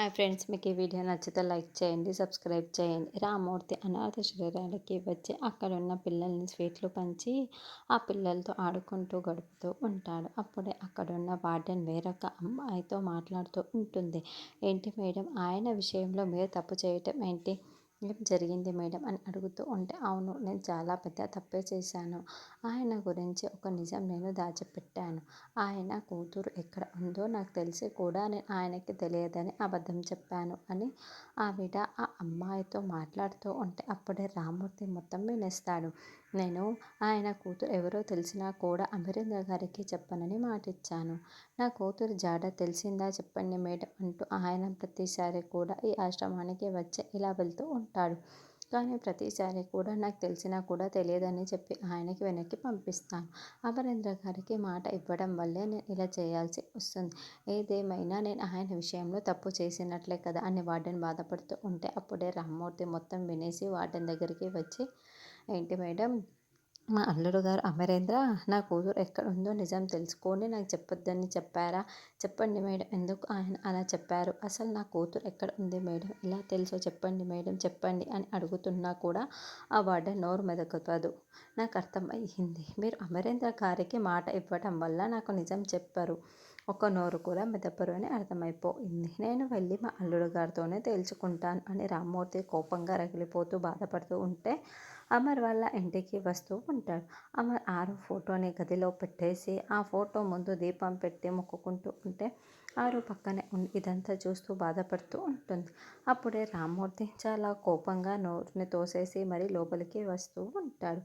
Hi friends మీకు ఈ video నచ్చితే లైక్ చేయండి సబ్స్క్రైబ్ చేయండి. రామూర్తి అనాథ శరీరాలకి వచ్చి అక్కడ ఉన్న పిల్లల్ని స్వీట్లు పంచి ఆ పిల్లలతో ఆడుకుంటూ గడుపుతూ ఉంటాడు. అప్పుడే అక్కడున్న వార్డెన్ వేరొక అమ్మాయితో మాట్లాడుతూ ఉంటుంది. ఏంటి మేడం ఆయన విషయంలో మీరు తప్పు చేయటం ఏంటి? ఏం జరిగింది మేడం అని అడుగుతూ ఉంటే అవును నేను చాలా పెద్ద తప్పే చేశాను. ఆయన గురించి ఒక నిజం నేను దాచిపెట్టాను. ఆయన కూతురు ఎక్కడ ఉందో నాకు తెలిసి కూడా నేను ఆయనకి తెలియదని అబద్ధం చెప్పాను అని ఆవిడ ఆ అమ్మాయితో మాట్లాడుతూ ఉంటే అప్పుడే రామూర్తి మొత్తం వినేస్తాడు. నేను ఆయన కూతురు ఎవరో తెలిసినా కూడా అమరేంద్ర గారికి చెప్పనని మాటిచ్చాను. నా కూతురు జాడ తెలిసిందా చెప్పండి మేడం అంటూ ఆయన ప్రతిసారి కూడా ఈ ఆశ్రమానికి వచ్చి ఇలా వెళ్తూ ఉంటాడు ఉంటాడు. కానీ ప్రతిసారి కూడా నాకు తెలిసినా కూడా తెలియదని చెప్పి ఆయనకి వెనక్కి పంపిస్తాను. అమరేంద్ర గారికి మాట ఇవ్వడం వల్లే నేను ఇలా చేయాల్సి వస్తుంది. ఏదేమైనా నేను ఆయన విషయంలో తప్పు చేసినట్లే కదా అని వార్డెన్ బాధపడుతూ ఉంటే అప్పుడే రామ్మూర్తి మొత్తం వినేసి వార్డెన్ దగ్గరికి వచ్చి ఏంటి మేడం మా అల్లుడు గారు అమరేంద్ర నా కూతురు ఎక్కడ ఉందో నిజం తెలుసుకొని నాకు చెప్పొద్దని చెప్పారా? చెప్పండి మేడం ఎందుకు ఆయన అలా చెప్పారు? అసలు నా కూతురు ఎక్కడ ఉంది మేడం? ఇలా తెలుసో చెప్పండి మేడం చెప్పండి అని అడుగుతున్నా కూడా ఆ వార్డెన్ నోరు మెదకదు నాకు అర్థమయ్యింది. మీరు అమరేంద్ర గారికి మాట ఇవ్వటం వల్ల నాకు నిజం చెప్పరు. ఒక నోరు కూడా మెదపరు అని అర్థమైపోయింది. నేను వెళ్ళి మా అల్లుడు గారితోనే తేల్చుకుంటాను అని రామ్మూర్తి కోపంగా రగిలిపోతూ బాధపడుతూ ఉంటే అమర్ వాళ్ళ ఇంటికి వస్తూ ఉంటాడు. అమర్ ఆరు ఫోటోని గదిలో పెట్టేసి ఆ ఫోటో ముందు దీపం పెట్టి మొక్కుకుంటూ ఉంటే ఆరు పక్కనే ఉండి ఇదంతా చూస్తూ బాధపడుతూ ఉంటుంది. అప్పుడే రామ్మూర్తి చాలా కోపంగా నోరుని తోసేసి మరి లోపలికి వస్తూ ఉంటాడు.